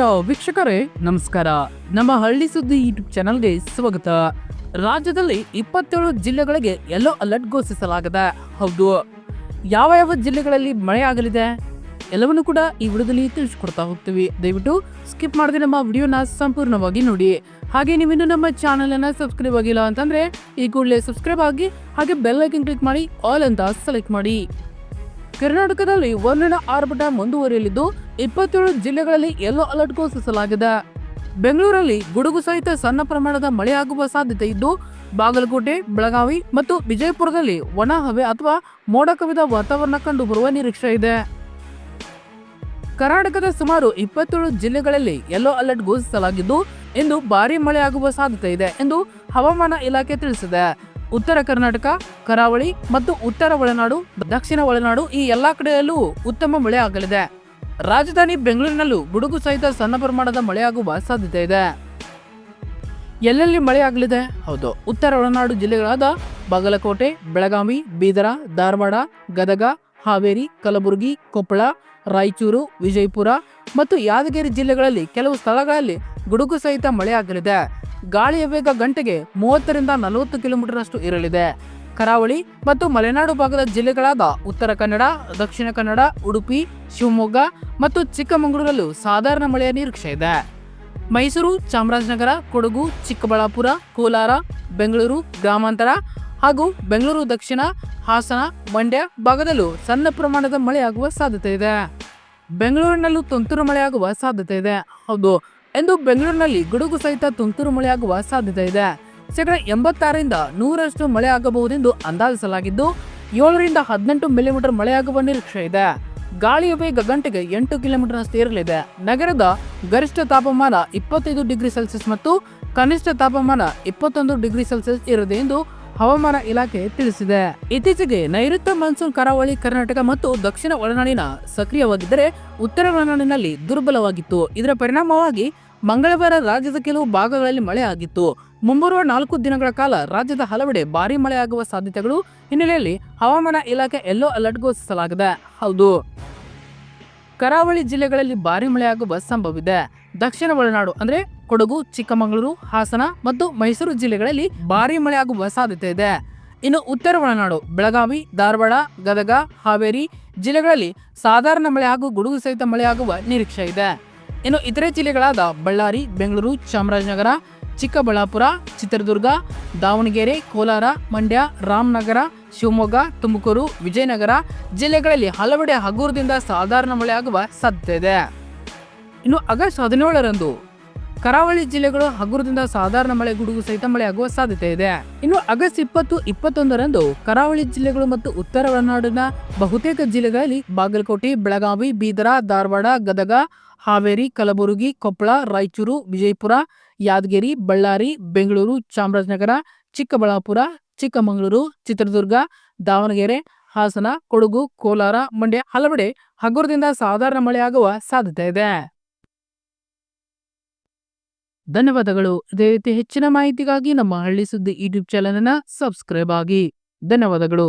ಪ್ರಿಯ ವೀಕ್ಷಕರೇ, ನಮಸ್ಕಾರ. ನಮ್ಮ ಹಳ್ಳಿ ಸುದ್ದಿ ಯೂಟ್ಯೂಬ್ ಚಾನಲ್ಗೆ ಸ್ವಾಗತ. ರಾಜ್ಯದಲ್ಲಿ ಇಪ್ಪತ್ತೇಳು ಜಿಲ್ಲೆಗಳಿಗೆ ಯೆಲ್ಲೋ ಅಲರ್ಟ್ ಘೋಷಿಸಲಾಗಿದೆ. ಹೌದು. ಯಾವ ಯಾವ ಜಿಲ್ಲೆಗಳಲ್ಲಿ ಮಳೆ ಆಗಲಿದೆ? ಎಲ್ಲವನ್ನು ಕೂಡ ಈ ವಿಡಿಯೋದಲ್ಲಿ ತಿಳಿಸ್ಕೊಡ್ತಾ ಹೋಗ್ತೀವಿ. ದಯವಿಟ್ಟು ಸ್ಕಿಪ್ ಮಾಡದೆ ನಮ್ಮ ವಿಡಿಯೋನ ಸಂಪೂರ್ಣವಾಗಿ ನೋಡಿ. ಹಾಗೆ ನೀವಿನ್ನು ನಮ್ಮ ಚಾನಲನ್ನು ಸಬ್ಸ್ಕ್ರೈಬ್ ಆಗಿಲ್ಲ ಅಂತಂದ್ರೆ ಈ ಕೂಡಲೇ ಸಬ್ಸ್ಕ್ರೈಬ್ ಆಗಿ ಹಾಗೆ ಬೆಲ್ ಐಕನ್ ಕ್ಲಿಕ್ ಮಾಡಿ ಆಲ್ ಅಂತ ಸೆಲೆಕ್ಟ್ ಮಾಡಿ. ಕರ್ನಾಟಕದಲ್ಲಿ ವರ್ಣನ ಆರ್ಭಟ ಮುಂದುವರಿಯಲಿದ್ದು ಇಪ್ಪತ್ತೇಳು ಜಿಲ್ಲೆಗಳಲ್ಲಿ ಯೆಲ್ಲೋ ಅಲರ್ಟ್ ಘೋಷಿಸಲಾಗಿದೆ. ಬೆಂಗಳೂರಲ್ಲಿ ಗುಡುಗು ಸಹಿತ ಸಣ್ಣ ಪ್ರಮಾಣದ ಮಳೆಯಾಗುವ ಸಾಧ್ಯತೆ ಇದ್ದು, ಬಾಗಲಕೋಟೆ, ಬೆಳಗಾವಿ ಮತ್ತು ವಿಜಯಪುರದಲ್ಲಿ ಒಣ ಹವೆ ಅಥವಾ ಮೋಡ ಕವಿದ ವಾತಾವರಣ ಕಂಡು ಬರುವ ನಿರೀಕ್ಷೆ ಇದೆ. ಕರ್ನಾಟಕದ ಸುಮಾರು ಇಪ್ಪತ್ತೇಳು ಜಿಲ್ಲೆಗಳಲ್ಲಿ ಯೆಲ್ಲೋ ಅಲರ್ಟ್ ಘೋಷಿಸಲಾಗಿದ್ದು, ಇಂದು ಭಾರಿ ಮಳೆಯಾಗುವ ಸಾಧ್ಯತೆ ಇದೆ ಎಂದು ಹವಾಮಾನ ಇಲಾಖೆ ತಿಳಿಸಿದೆ. ಉತ್ತರ ಕರ್ನಾಟಕ, ಕರಾವಳಿ ಮತ್ತು ಉತ್ತರ ಒಳನಾಡು, ದಕ್ಷಿಣ ಒಳನಾಡು ಈ ಎಲ್ಲಾ ಕಡೆಯಲ್ಲೂ ಉತ್ತಮ ಮಳೆ ಆಗಲಿದೆ. ರಾಜಧಾನಿ ಬೆಂಗಳೂರಿನಲ್ಲೂ ಗುಡುಗು ಸಹಿತ ಸಣ್ಣ ಪ್ರಮಾಣದ ಮಳೆಯಾಗುವ ಸಾಧ್ಯತೆ ಇದೆ. ಎಲ್ಲೆಲ್ಲಿ ಮಳೆಯಾಗಲಿದೆ ಹೌದು, ಉತ್ತರ ಒಳನಾಡು ಜಿಲ್ಲೆಗಳಾದ ಬಾಗಲಕೋಟೆ, ಬೆಳಗಾವಿ, ಬೀದರ, ಧಾರವಾಡ, ಗದಗ, ಹಾವೇರಿ, ಕಲಬುರಗಿ, ಕೊಪ್ಪಳ, ರಾಯಚೂರು, ವಿಜಯಪುರ ಮತ್ತು ಯಾದಗಿರಿ ಜಿಲ್ಲೆಗಳಲ್ಲಿ ಕೆಲವು ಸ್ಥಳಗಳಲ್ಲಿ ಗುಡುಗು ಸಹಿತ ಮಳೆಯಾಗಲಿದೆ. ಗಾಳಿಯ ವೇಗ ಗಂಟೆಗೆ ಮೂವತ್ತರಿಂದ ನಲವತ್ತು ಕಿಲೋಮೀಟರ್ ಅಷ್ಟು ಇರಲಿದೆ. ಕರಾವಳಿ ಮತ್ತು ಮಲೆನಾಡು ಭಾಗದ ಜಿಲ್ಲೆಗಳಾದ ಉತ್ತರ ಕನ್ನಡ, ದಕ್ಷಿಣ ಕನ್ನಡ, ಉಡುಪಿ, ಶಿವಮೊಗ್ಗ ಮತ್ತು ಚಿಕ್ಕಮಗಳೂರಲ್ಲೂ ಸಾಧಾರಣ ಮಳೆಯ ನಿರೀಕ್ಷೆ ಇದೆ. ಮೈಸೂರು, ಚಾಮರಾಜನಗರ, ಕೊಡಗು, ಚಿಕ್ಕಬಳ್ಳಾಪುರ, ಕೋಲಾರ, ಬೆಂಗಳೂರು, ಗ್ರಾಮಾಂತರ ಹಾಗೂ ಬೆಂಗಳೂರು ದಕ್ಷಿಣ, ಹಾಸನ, ಮಂಡ್ಯ ಭಾಗದಲ್ಲೂ ಸಣ್ಣ ಪ್ರಮಾಣದ ಮಳೆಯಾಗುವ ಸಾಧ್ಯತೆ ಇದೆ. ಬೆಂಗಳೂರಿನಲ್ಲೂ ತುಂತುರು ಮಳೆಯಾಗುವ ಸಾಧ್ಯತೆ ಇದೆ. ಹೌದು, ಎಂದು ಬೆಂಗಳೂರಿನಲ್ಲಿ ಗುಡುಗು ಸಹಿತ ತುಂತುರು ಮಳೆಯಾಗುವ ಸಾಧ್ಯತೆ ಇದೆ. ಶೇಕಡ ಎಂಬತ್ತಾರರಿಂದ ನೂರರಷ್ಟು ಮಳೆ ಆಗಬಹುದೆಂದು ಅಂದಾಜಿಸಲಾಗಿದ್ದು, ಏಳರಿಂದ ಹದಿನೆಂಟು ಮಿಲಿಮೀಟರ್ ಮಳೆಯಾಗುವ ನಿರೀಕ್ಷೆ ಇದೆ. ಗಾಳಿಯ ವೇಗ ಗಂಟೆಗೆ ಎಂಟು ಕಿಲೋಮೀಟರ್ ಏರಲಿದೆ. ನಗರದ ಗರಿಷ್ಠ ತಾಪಮಾನ ಇಪ್ಪತ್ತೈದು ಡಿಗ್ರಿ ಸೆಲ್ಸಿಯಸ್ ಮತ್ತು ಕನಿಷ್ಠ ತಾಪಮಾನ ಇಪ್ಪತ್ತೊಂದು ಡಿಗ್ರಿ ಸೆಲ್ಸಿಯಸ್ ಇರಲಿದೆ ಎಂದು ಹವಾಮಾನ ಇಲಾಖೆ ತಿಳಿಸಿದೆ. ಇತ್ತೀಚೆಗೆ ನೈಋತ್ಯ ಮಾನ್ಸೂನ್, ಕರಾವಳಿ ಕರ್ನಾಟಕ ಮತ್ತು ದಕ್ಷಿಣ ಒಳನಾಡಿನ ಸಕ್ರಿಯವಾಗಿದ್ದರೆ ಉತ್ತರ ಒಳನಾಡಿನಲ್ಲಿ ದುರ್ಬಲವಾಗಿತ್ತು. ಇದರ ಪರಿಣಾಮವಾಗಿ ಮಂಗಳವಾರ ರಾಜ್ಯದ ಕೆಲವು ಭಾಗಗಳಲ್ಲಿ ಮಳೆ ಆಗಿತ್ತು. ಮುಂಬರುವ ನಾಲ್ಕು ದಿನಗಳ ಕಾಲ ರಾಜ್ಯದ ಹಲವೆಡೆ ಭಾರಿ ಮಳೆಯಾಗುವ ಸಾಧ್ಯತೆಗಳು ಹಿನ್ನೆಲೆಯಲ್ಲಿ ಹವಾಮಾನ ಇಲಾಖೆ ಎಲ್ಲೋ ಅಲರ್ಟ್ ಘೋಷಿಸಲಾಗಿದೆ. ಹೌದು. ಕರಾವಳಿ ಜಿಲ್ಲೆಗಳಲ್ಲಿ ಭಾರಿ ಮಳೆಯಾಗುವ ಸಂಭವವಿದೆ. ದಕ್ಷಿಣ ಒಳನಾಡು ಅಂದ್ರೆ ಕೊಡಗು, ಚಿಕ್ಕಮಗಳೂರು, ಹಾಸನ ಮತ್ತು ಮೈಸೂರು ಜಿಲ್ಲೆಗಳಲ್ಲಿ ಭಾರಿ ಮಳೆಯಾಗುವ ಸಾಧ್ಯತೆ ಇದೆ. ಇನ್ನು ಉತ್ತರ ಒಳನಾಡು, ಬೆಳಗಾವಿ, ಧಾರವಾಡ, ಗದಗ, ಹಾವೇರಿ ಜಿಲ್ಲೆಗಳಲ್ಲಿ ಸಾಧಾರಣ ಮಳೆ ಹಾಗೂ ಗುಡುಗು ಸಹಿತ ಮಳೆಯಾಗುವ ನಿರೀಕ್ಷೆ ಇದೆ. ಇನ್ನು ಇತರೆ ಜಿಲ್ಲೆಗಳಾದ ಬಳ್ಳಾರಿ, ಬೆಂಗಳೂರು, ಚಾಮರಾಜನಗರ, ಚಿಕ್ಕಬಳ್ಳಾಪುರ, ಚಿತ್ರದುರ್ಗ, ದಾವಣಗೆರೆ, ಕೋಲಾರ, ಮಂಡ್ಯ, ರಾಮನಗರ ಶಿವಮೊಗ್ಗ, ತುಮಕೂರು, ವಿಜಯನಗರ ಜಿಲ್ಲೆಗಳಲ್ಲಿ ಹಲವೆಡೆ ಹಗುರದಿಂದ ಸಾಧಾರಣ ಆಗುವ ಸಾಧ್ಯತೆ ಇದೆ. ಇನ್ನು ಆಗಸ್ಟ್ ಹದಿನೇಳರಂದು ಕರಾವಳಿ ಜಿಲ್ಲೆಗಳು ಹಗುರದಿಂದ ಸಾಧಾರಣ ಮಳೆ, ಗುಡುಗು ಸಹಿತ ಮಳೆಯಾಗುವ ಸಾಧ್ಯತೆ ಇದೆ. ಇನ್ನು ಆಗಸ್ಟ್ ಇಪ್ಪತ್ತು, ಇಪ್ಪತ್ತೊಂದರಂದು ಕರಾವಳಿ ಜಿಲ್ಲೆಗಳು ಮತ್ತು ಉತ್ತರ ಒಳನಾಡಿನ ಬಹುತೇಕ ಜಿಲ್ಲೆಗಳಲ್ಲಿ ಬಾಗಲಕೋಟೆ, ಬೆಳಗಾವಿ, ಬೀದರ, ಧಾರವಾಡ, ಗದಗ, ಹಾವೇರಿ, ಕಲಬುರಗಿ, ಕೊಪ್ಪಳ, ರಾಯಚೂರು, ವಿಜಯಪುರ, ಯಾದಗಿರಿ, ಬಳ್ಳಾರಿ, ಬೆಂಗಳೂರು, ಚಾಮರಾಜನಗರ, ಚಿಕ್ಕಬಳ್ಳಾಪುರ ಚಿಕ್ಕಮಗಳೂರು, ಚಿತ್ರದುರ್ಗ, ದಾವಣಗೆರೆ, ಹಾಸನ, ಕೊಡಗು, ಕೋಲಾರ, ಮಂಡ್ಯ ಹಲವೆಡೆ ಹಗುರದಿಂದ ಸಾಧಾರಣ ಮಳೆಯಾಗುವ ಸಾಧ್ಯತೆ ಇದೆ. ಧನ್ಯವಾದಗಳು. ಇದೇ ರೀತಿ ಹೆಚ್ಚಿನ ಮಾಹಿತಿಗಾಗಿ ನಮ್ಮ ಹಳ್ಳಿ ಸುದ್ದಿ ಯೂಟ್ಯೂಬ್ ಚಾನಲ್ ಅನ್ನ ಸಬ್ಸ್ಕ್ರೈಬ್ ಆಗಿ. ಧನ್ಯವಾದಗಳು.